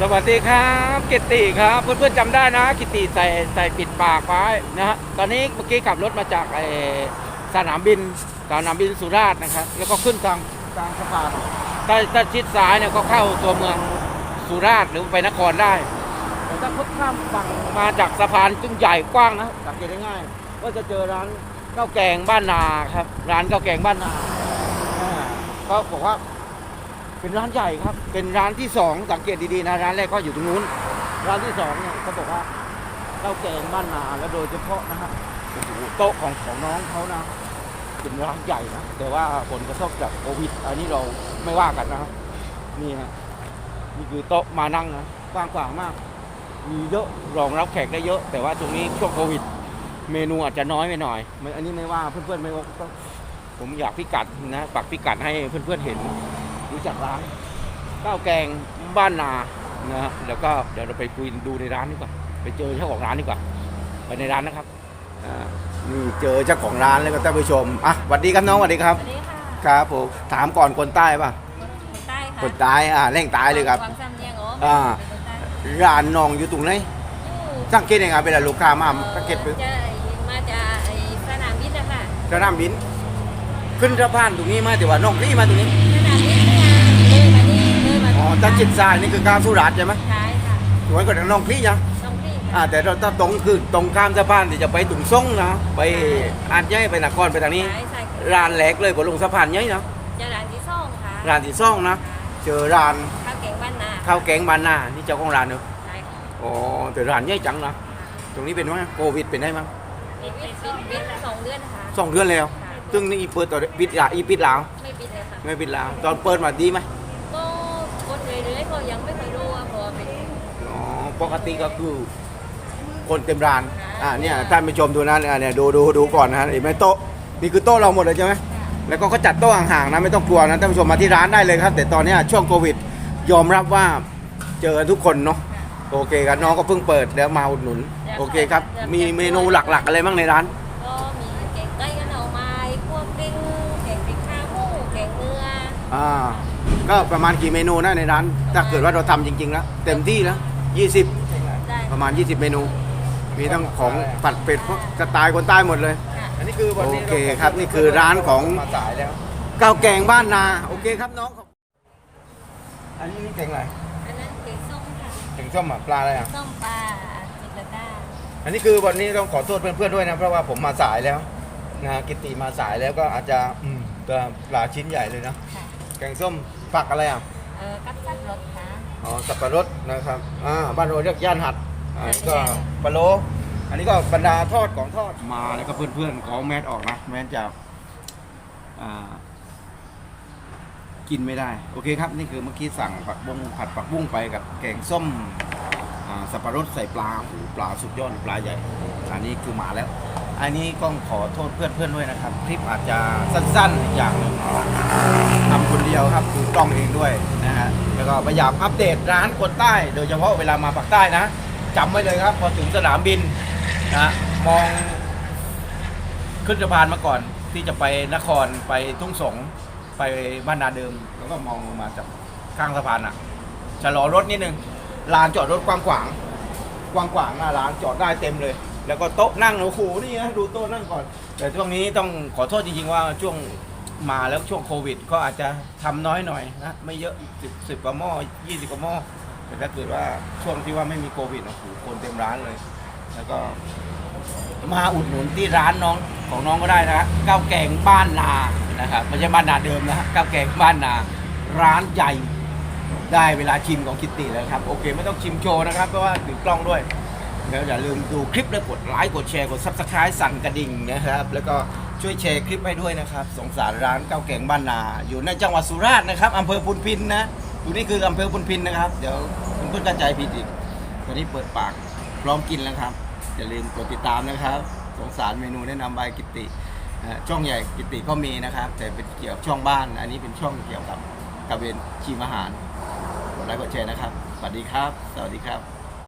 สวัสดีครับกิตติครับเพื่อนๆจำได้นะกิตติใส่ใส่ปิดปากไว้นะฮะตอนนี้เมื่อกี้ขับรถมาจากไอสนามบินสนามบินสุราษฎร์นะครับ แล้วก็ขึ้นทางทางสะพานถ้าถ้าชิดซ้ายเนี่ยก็เข้าตัวเมืองสุราษฎร์หรือไปนครได้แต่ถ้าพุทข้ามฝั่งมาจากสะพานซึ่งใหญ่กว้างนะสังเกตได้ง่ายก็จะเจอร้านข้าวแกงบ้านนาครับ ร้านข้าวแกงบ้านนาอ่าบอกว่า เป็นร้านใหญ่ครับ เป็นร้านที่สองสังเกตดีๆนะร้านแรกก็อยู่ตรงนู้น ร้านที่สองเนี่ยเขาบอกว่าข้าวแกงบ้านนาแล้วโดยเฉพาะนะฮะโอ้โหโต๊ะของของน้องเขานะเป็นร้านใหญ่นะแต่ว่าผลกระทบจากโควิดอันนี้เราไม่ว่ากันนะครับนี่ฮะนี่คือโต๊ะมานั่งนะกว้างขวางมาก มีเยอะรองรับแขกได้เยอะ แต่ว่าตรงนี้ช่วงโควิด เมนูอาจจะน้อยไปหน่อยอันนี้ไม่ว่าเพื่อนๆไม่ว่าผมอยากพิกัดนะปักพิกัดให้เพื่อนๆเห็น รู้จักร้านข้าวแกงบ้านนานะฮะแล้วก็เดี๋ยวเราไปคุยดูในร้านดีกว่า ไปเจอเจ้าของร้านดีกว่า ไปในร้านนะครับอ่านี่เจอเจ้าของร้านแล้วก็ท่านผู้ชมอะสวัสดีครับน้องสวัสดีครับสวัสดีค่ะครับผมถามก่อนคนใต้ป่ะคนใต้ค่ะคนใต้อ่าแรงใต้เลยครับ ความซ้ำเนียงอ๋ออ่า เป็นคนใต้ร้านน้องอยู่ตรงไหนอยู่สังเกตยังไงเวลาลูกค้ามาอ่อสังเกตไปจะมาจากไอ้สนามบินนะคะสนามบิน ขึ้นสะพานตรงนี้มาแต่ว่าน้องนี่มาตรงนี้ ถ้าจิตซ้ายนี่คือการสุราษฎร์ใช่ไหมใช่ค่ะสวยกว่าน้องพี่ยังต้องพี่อ่าแต่เราถ้าตรงคือตรงข้ามสะพานที่จะไปถุงซ่งนะไปอาจย้ายไปนครไปทางนี้ ใช่ใช่ร้านแหลกเลยบนลงสะพานย้ายเนาะจะร้านที่สองค่ะร้านที่ซ่องนะเจอร้านข้าวแกงบ้านนาข้าวแกงบานนานี่เจ้าของร้านเนอะใช่ค่ะอ๋อแต่ร้านย้ายจังนะตรงนี้เป็นว่าโควิดเป็นได้มั้งปิดปิดปิดปิดสองเดือนนะคะสองเดือนแล้วค่ะซึ่งนี่เปิดต่อปิดละอีปิดแล้วไม่ปิดเลยค่ะไม่ปิดแล้วตอนเปิดมาดีไหมก็กด เรื่อยๆก็ยังไม่เคยรู้ว่าเพราะว่าเป็น อ๋อปกติก็คือ คนเต็มร้านค่ะอ่าเนี่ยท่านผู้ชมดูนะอ่าเนี่ยดูดูดูก่อนนะฮะเห็นไหมโต๊ะนี่คือโต๊ะเราหมดเลยใช่ไหมแล้วก็เขาจัดโต๊ะห่างๆนะไม่ต้องกลัวนะท่านผู้ชมมาที่ร้านได้เลยครับ แต่ตอนเนี้ยช่วงโควิด ยอมรับว่าเจอทุกคนเนาะโอเคครับน้องก็เพิ่งเปิดแล้วมาอุดหนุน โอเคครับ มีเมนูหลักๆ อะไรบ้างในร้าน ก็มีแกงไก่กันเอาไม้พวกปิ้งแกงพริกข้าวหมูแกงเนื้ออ่า ก็ประมาณกี่เมนูนะในร้าน ถ้าเกิดว่าเราทำจริงๆแล้วเต็มที่แล้ว20ได้ประมาณ 20 เมนู มีทั้งของผัดเป็ดพวกสไตล์คนใต้หมดเลยค่ะอันนี้คือวันนี้โอเคครับนี่คือร้านของ มาสายแล้วข้าวแกงบ้านนา โอเคครับน้องขอบอันนี้นี่แกงอะไรอันนั้นแกงส้มค่ะแกงส้มอะปลาอะไรอะส้มปลาจิตรดาอันนี้คือวันนี้ต้องขอโทษเพื่อนๆด้วยนะเพราะว่าผมมาสายแล้วนะฮะกิตติมาสายแล้วก็อาจจะอืมตัวปลาชิ้นใหญ่เลยนะค่ะ แกงส้ม ผักอะไรอะเออกัดสับรสค่ะอ๋อสับปะรดนะครับอ่าบ้านเราเรียกย่านหัดอันนี้ก็ย่านหัดปลาโล อันนี้ก็บรรดาทอดของทอดมาแล้วก็เพื่อนๆของแมสออกนะแมสจะอ่ากินไม่ได้ โอเคครับ นี่คือเมื่อกี้สั่งผักบุ้งผัดผักบุ้งไปกับแกงส้มอ่าสับปะรดใส่ปลาโอ้โหปลาสุดยอดปลาใหญ่อันนี้คือมาแล้ว อันนี้ก็ขอโทษเพื่อนๆด้วยนะครับ คลิปอาจจะสั้นๆอย่างหนึ่งทำคนเดียวครับคือกล้องเองด้วยนะฮะแล้วก็พยายามอัปเดตร้านคนใต้ โดยเฉพาะเวลามาปากใต้นะจำไว้เลยครับ พอถึงสนามบินนะมองขึ้นสะพานมาก่อนที่จะไปนครไปทุ่งสงไปบ้านนาเดิม แล้วก็มองลงมาจากข้างสะพานอะชะลอรถนิดนึงลานจอดรถกว้างขวางกว้างขวางหน้าร้านจอดได้เต็มเลย แล้วก็โต๊ะนั่งโอ้โหนี่นะดูโต๊ะนั่งก่อน แต่ช่วงนี้ต้องขอโทษจริงๆว่าช่วงมาแล้วช่วงโควิด ก็อาจจะทำน้อยหน่อยนะไม่เยอะสิบสิบกว่าหม้อยี่สิบกว่าหม้อแต่ถ้าเกิดว่าช่วงที่ว่าไม่มีโควิดโอ้โหคนเต็มร้านเลย แล้วก็มาอุดหนุนที่ร้านน้องของน้องก็ได้นะข้าวแกงบ้านนานะครับไม่ใช่บ้านนาเดิมนะข้าวแกงบ้านนา ร้านใหญ่ได้เวลาชิมของคิตตี้แล้วครับ โอเค ไม่ต้องชิมโชว์นะครับเพราะว่าถือกล้องด้วย แล้วอย่าลืมดูคลิปแล้วกดไลค์กดแชร์กด subscribe สั่นกระดิ่งนะครับ แล้วก็ช่วยแชร์คลิปให้ด้วยนะครับ สงสารร้านข้าวแกงบ้านนา อยู่ในจังหวัดสุราษฎร์นะครับอำเภอพุนพินนะตรงนี้คืออำเภอพุนพินนะครับ เดี๋ยวเพื่อนๆเข้าใจผิดอีกตอนนี้เปิดปากพร้อมกินแล้วครับ อย่าลืมกดติดตามนะครับ สงสารเมนูแนะนำบายกิตติเอ่อช่องใหญ่กิตติก็มีนะครับ แต่เป็นเกี่ยวกับช่องบ้าน อันนี้เป็นช่องเกี่ยวกับกับเวนชิมอาหารกดไลค์กดแชร์นะครับสวัสดีครับ สวัสดีครับ